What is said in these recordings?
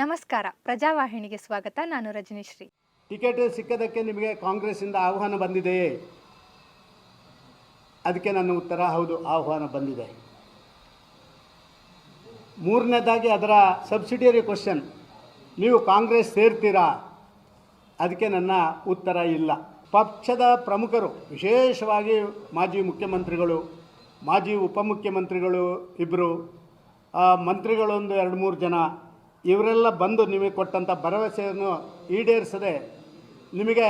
ನಮಸ್ಕಾರ. ಪ್ರಜಾವಾಹಿನಿಗೆ ಸ್ವಾಗತ. ನಾನು ರಜನಿಶ್ರೀ. ಟಿಕೆಟ್ ಸಿಕ್ಕದಕ್ಕೆ ನಿಮಗೆ ಕಾಂಗ್ರೆಸ್ಸಿಂದ ಆಹ್ವಾನ ಬಂದಿದೆಯೇ ಅದಕ್ಕೆ ನನ್ನ ಉತ್ತರ, ಹೌದು, ಆಹ್ವಾನ ಬಂದಿದೆ. ಮೂರನೇದಾಗಿ ಅದರ ಸಬ್ಸಿಡಿಯರಿ ಕ್ವಶನ್, ನೀವು ಕಾಂಗ್ರೆಸ್ ಸೇರ್ತೀರಾ? ಅದಕ್ಕೆ ನನ್ನ ಉತ್ತರ ಇಲ್ಲ. ಪಕ್ಷದ ಪ್ರಮುಖರು, ವಿಶೇಷವಾಗಿ ಮಾಜಿ ಮುಖ್ಯಮಂತ್ರಿಗಳು, ಮಾಜಿ ಉಪಮುಖ್ಯಮಂತ್ರಿಗಳು ಇಬ್ಬರು ಮಂತ್ರಿಗಳೊಂದು ಎರಡು ಮೂರು ಜನ ಇವರೆಲ್ಲ ಬಂದು ನಿಮಗೆ ಕೊಟ್ಟಂಥ ಭರವಸೆಯನ್ನು ಈಡೇರಿಸದೆ ನಿಮಗೆ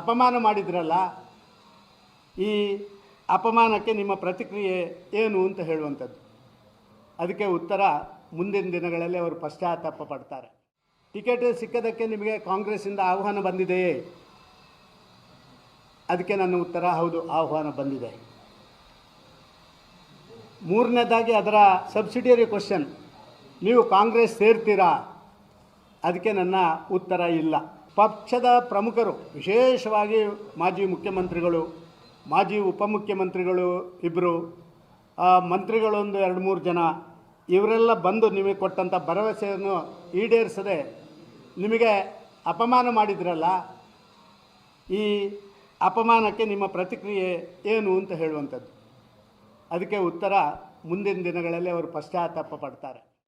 ಅಪಮಾನ ಮಾಡಿದ್ರಲ್ಲ, ಈ ಅಪಮಾನಕ್ಕೆ ನಿಮ್ಮ ಪ್ರತಿಕ್ರಿಯೆ ಏನು ಅಂತ ಹೇಳುವಂಥದ್ದು. ಅದಕ್ಕೆ ಉತ್ತರ, ಮುಂದಿನ ದಿನಗಳಲ್ಲಿ ಅವರು ಪಶ್ಚಾತ್ತಾಪ ಪಡ್ತಾರೆ. ಟಿಕೆಟ್ ಸಿಕ್ಕದಕ್ಕೆ ನಿಮಗೆ ಕಾಂಗ್ರೆಸ್ಸಿಂದ ಆಹ್ವಾನ ಬಂದಿದೆಯೇ? ಅದಕ್ಕೆ ನನ್ನ ಉತ್ತರ, ಹೌದು, ಆಹ್ವಾನ ಬಂದಿದೆ. ಮೂರನೇದಾಗಿ ಅದರ ಸಬ್ಸಿಡಿಯರಿ ಕ್ವಶನ್. ನೀವು ಕಾಂಗ್ರೆಸ್ ಸೇರ್ತೀರಾ? ಅದಕ್ಕೆ ನನ್ನ ಉತ್ತರ ಇಲ್ಲ. ಪಕ್ಷದ ಪ್ರಮುಖರು, ವಿಶೇಷವಾಗಿ ಮಾಜಿ ಮುಖ್ಯಮಂತ್ರಿಗಳು, ಮಾಜಿ ಉಪಮುಖ್ಯಮಂತ್ರಿಗಳು ಇಬ್ಬರು ಮಂತ್ರಿಗಳೊಂದು ಎರಡು ಮೂರು ಜನ, ಇವರೆಲ್ಲ ಬಂದು ನಿಮಗೆ ಕೊಟ್ಟಂಥ ಭರವಸೆಯನ್ನು ಈಡೇರಿಸದೆ ನಿಮಗೆ ಅಪಮಾನ ಮಾಡಿದ್ರಲ್ಲ, ಈ ಅಪಮಾನಕ್ಕೆ ನಿಮ್ಮ ಪ್ರತಿಕ್ರಿಯೆ ಏನು ಅಂತ ಹೇಳುವಂಥದ್ದು. ಅದಕ್ಕೆ ಉತ್ತರ ಮುಂದಿನ ದಿನಗಳಲ್ಲಿ ಅವರು ಪಶ್ಚಾತ್ತಾಪ ಪಡ್ತಾರೆ.